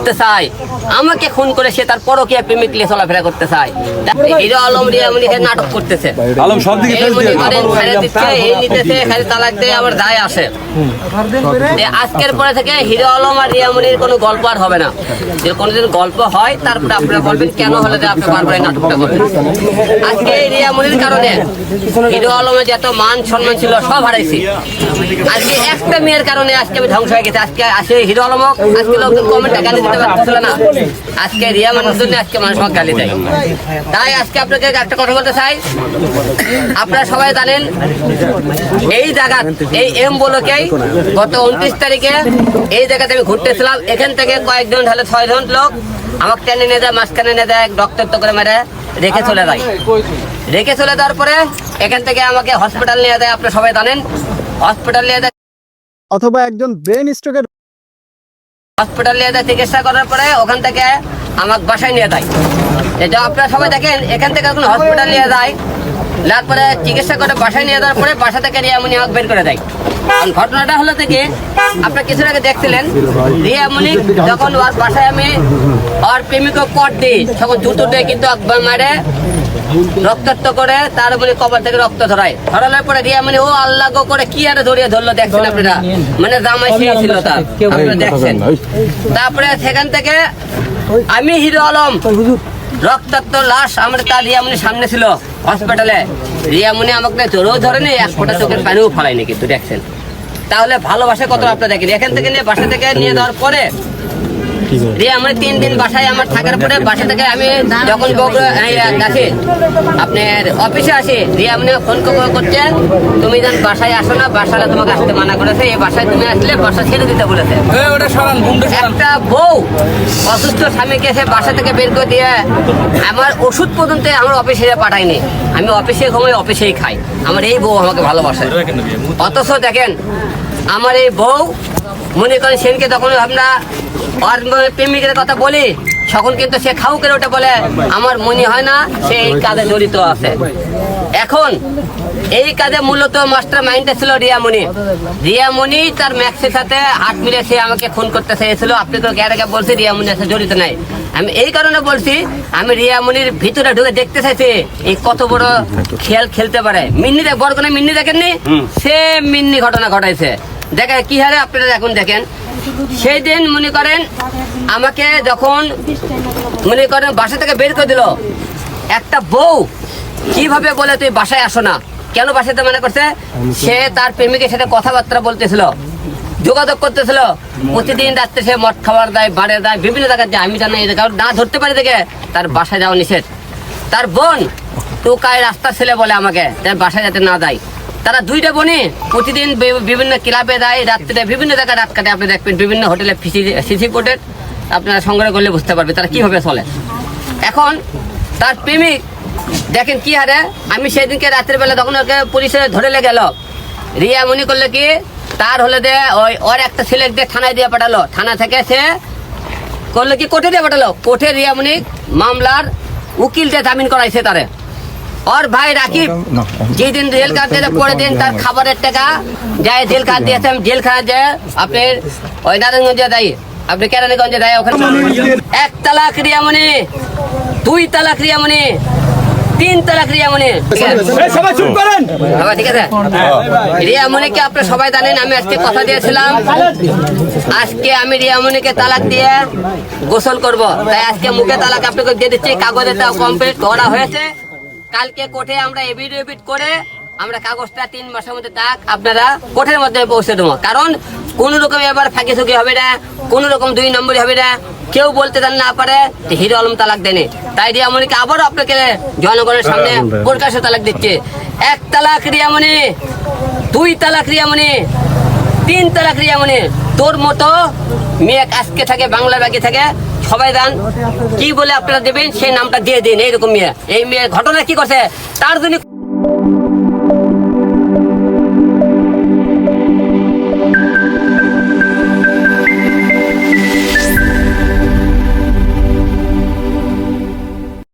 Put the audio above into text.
করতে চায়। আমাকে খুন করে সে তার পরকীয়া প্রেমিক নিয়ে চলাফেরা করতে চায়। হিরো আলম রিয়ামণি এখানে নাটক করতেছে। আলম সব দিকে এই নিতেছে খালি তালাক দিয়ে আবার দায় আসে। যে আজকের পরে থেকে হিরো আলম আর রিয়ামণির কোনো গল্প আর হবে না। যে কোনোদিন গল্প হয় তারপরে আপনারা বলবেন কেন হলে যে আপনি বারবার এই নাটকটা করবেন আজকে এই রিয়ামণির কারণে হিরো আলমের যত মান সম্মান ছিল সব হারাইছি। আজকে একটা মেয়ের কারণে আজকে আমি ধ্বংস হয়ে গেছে। আজকে আসে হিরো আলম আজকে লোকজন কমেন্টে গালি দিতে পারতেছিল না। আজকে রিয়া মানুষ জন্য আজকে মানুষ আমাকে গালি দেয়। তাই আজকে আপনাকে একটা কথা বলতে চাই। আপনারা সবাই জানেন এই জায়গা এই এম বলকেই গত উনত্রিশ তারিখে এই জায়গাতে আমি ঘুরতেছিলাম। এখান থেকে কয়েকজন ঢালে ছয়জন লোক আমাকে টেনে নিয়ে যায় মাঝখানে নিয়ে যায় ডক্টর করে মেরে রেখে চলে যায়। রেখে চলে যাওয়ার পরে এখান থেকে আমাকে হসপিটাল নিয়ে যায় আপনারা সবাই জানেন। হসপিটাল নিয়ে যায় অথবা একজন ব্রেন স্ট্রোকের হসপিটাল যায়, চিকিৎসা করার পরে ওখান থেকে আমাকে বাসায় নিয়ে যায়। এটা আপনারা সবাই দেখেন, এখান থেকে এখন হসপিটাল নিয়ে যায় তারপরে পরে চিকিৎসা করে বাসায় নিয়ে যাওয়ার পরে বাসা থেকে নিয়ে আমি আমাকে বের করে দেয়। ঘটনাটা হলো থেকে আপনার কিছুর আগে দেখছিলেন রিয়ামণি যখন ওর বাসায় আমি ওর প্রেমিককে কট দিই তখন জুতো দিয়ে কিন্তু একবার মারে রক্তাক্ত করে তার মানে কবর থেকে রক্ত ধরায় ধরানোর পরে রিয়া মানে ও আল্লাহ গো করে কি আরে ধরিয়ে ধরলো দেখছেন আপনারা? মানে জামাই সেই ছিল তার আপনারা দেখছেন। তারপরে সেখান থেকে আমি হিরো আলম রক্তাক্ত লাশ আমার তার রিয়ামনি সামনে ছিল হসপিটালে রিয়ামনি আমাকে জোরেও ধরেনি এক ফোঁটা চোখের পানিও ফলায়নি কিন্তু দেখছেন। তাহলে ভালোবাসা কত আপনারা দেখেন? এখান থেকে নিয়ে বাসা থেকে নিয়ে যাওয়ার পরে দিয়ে আমরা তিন দিন বাসায় আমার থাকার পরে বাসা থেকে আমি যখন এই, আপনার অফিসে আসি দিয়ে আপনি ফোন করছে তুমি যেন বাসায় আসো না বাসায় তোমাকে আসতে মানা করেছে এই বাসায় তুমি আসলে বাসা ছেড়ে দিতে বলেছে। একটা বউ অসুস্থ স্বামীকে সে বাসা থেকে বের করে দিয়ে আমার ওষুধ পর্যন্ত আমার অফিসে পাঠায়নি। আমি অফিসে ঘুমাই অফিসেই খাই। আমার এই বউ আমাকে ভালোবাসে। অথচ দেখেন আমার এই বউ মনে করেন সেনকে তখন আমরা প্রেমিকের কথা বলি তখন কিন্তু সে খাও করে ওটা বলে আমার মনে হয় না সে এই কাজে জড়িত আছে। এখন এই কাজে মূলত মাস্টার মাইন্ডটা ছিল রিয়ামণি। রিয়ামণি তার ম্যাক্সের সাথে হাত মিলে সে আমাকে ফোন করতে চেয়েছিল। আপনি তো গ্যারে বলছি রিয়ামণি সাথে জড়িত নাই। আমি এই কারণে বলছি আমি রিয়ামণির ভিতরে ঢুকে দেখতে চাইছি এই কত বড় খেল খেলতে পারে। মিন্নি দেখ বড় কোনো মিন্নি দেখেননি? সে মিন্নি ঘটনা ঘটাইছে। দেখে কি হারে আপনারা এখন দেখেন? সেই দিন মনে করেন আমাকে যখন মনে করেন বাসা থেকে বের করে দিল, একটা বউ কীভাবে বলে তুই বাসায় আসো না? কেন বাসাতে মনে করছে? সে তার প্রেমিকের সাথে কথাবার্তা বলতেছিল, যোগাযোগ করতেছিল। প্রতিদিন রাত্রে সে মদ খাবার দেয় বাড়ে দেয়, বিভিন্ন জায়গায় আমি জানি জায়গায় না ধরতে পারি দেখে তার বাসায় যাওয়া নিষেধ। তার বোন তো কায় রাস্তার ছেলে বলে আমাকে, তার বাসায় যাতে না যায়। তারা দুইটা বোনই প্রতিদিন বিভিন্ন ক্লাবে যায় রাত্রে বিভিন্ন জায়গায় রাত কাটে। আপনি দেখবেন বিভিন্ন হোটেলে সিসি কোর্টের আপনারা সংগ্রহ করলে বুঝতে পারবে তারা কীভাবে চলে। এখন তার প্রেমিক, দেখেন কি হারে, আমি সেদিনকে রাত্রের বেলা তখন ওকে পুলিশে ধরে গেল। রিয়া মনে করলে কি, তার হলে দে, ওই ওর একটা ছেলে দিয়ে থানায় দিয়ে পাঠালো। থানা থেকে সে করলে কি, কোর্টে দিয়ে পাঠালো। কোর্টে রিয়ামণি মামলার উকিল দিয়ে জামিন করাইছে তারে। ওর ভাই রাকিব যেদিন জেল কাট দিয়েছে পরের দিন তার খাবারের টাকা যায় জেল কাট দিয়েছে আমি জেল খানা যায় আপনার ওই নারায়ণগঞ্জে দেয় আপনি কেরানীগঞ্জে দেয় ওখানে এক তালাক রিয়ামণি দুই তালাক রিয়ামণি তিন তালাক রিয়ামণি ঠিক আছে? বাবা, ঠিক আছে রিয়ামণিকে আপনারা সবাই জানেন আমি আজকে কথা দিয়েছিলাম আজকে আমি রিয়ামণিকে তালাক দিয়ে গোসল করব তাই আজকে মুখে তালাক আপনাকে দিয়ে দিচ্ছি কাগজে কমপ্লিট করা হয়েছে কালকে কোর্টে আমরা এভিডেভিট করে আমরা কাগজটা তিন মাসের মধ্যে তাক আপনারা কোর্টের মধ্যে পৌঁছে দেবো। কারণ কোন রকম এবার ফাঁকি ঝুঁকি হবে না কোন রকম দুই নম্বরই হবে না। কেউ বলতে দেন না পারে হিরো আলম তালাক দেনে তাই রিয়ামণিকে আবারও আপনাকে জনগণের সামনে প্রকাশ্যে তালাক দিচ্ছে। এক তালাক রিয়ামণি দুই তালাক রিয়ামণি তিন তালাক রিয়ামণি। তোর মতো মেয়ে আজকে থাকে বাংলা বাকি থাকে, সবাই দান কি বলে আপনারা দেবেন, সেই নামটা দিয়ে দিন, এইরকম মেয়ে। এই মেয়ের ঘটনা কি করছে? তার জন্য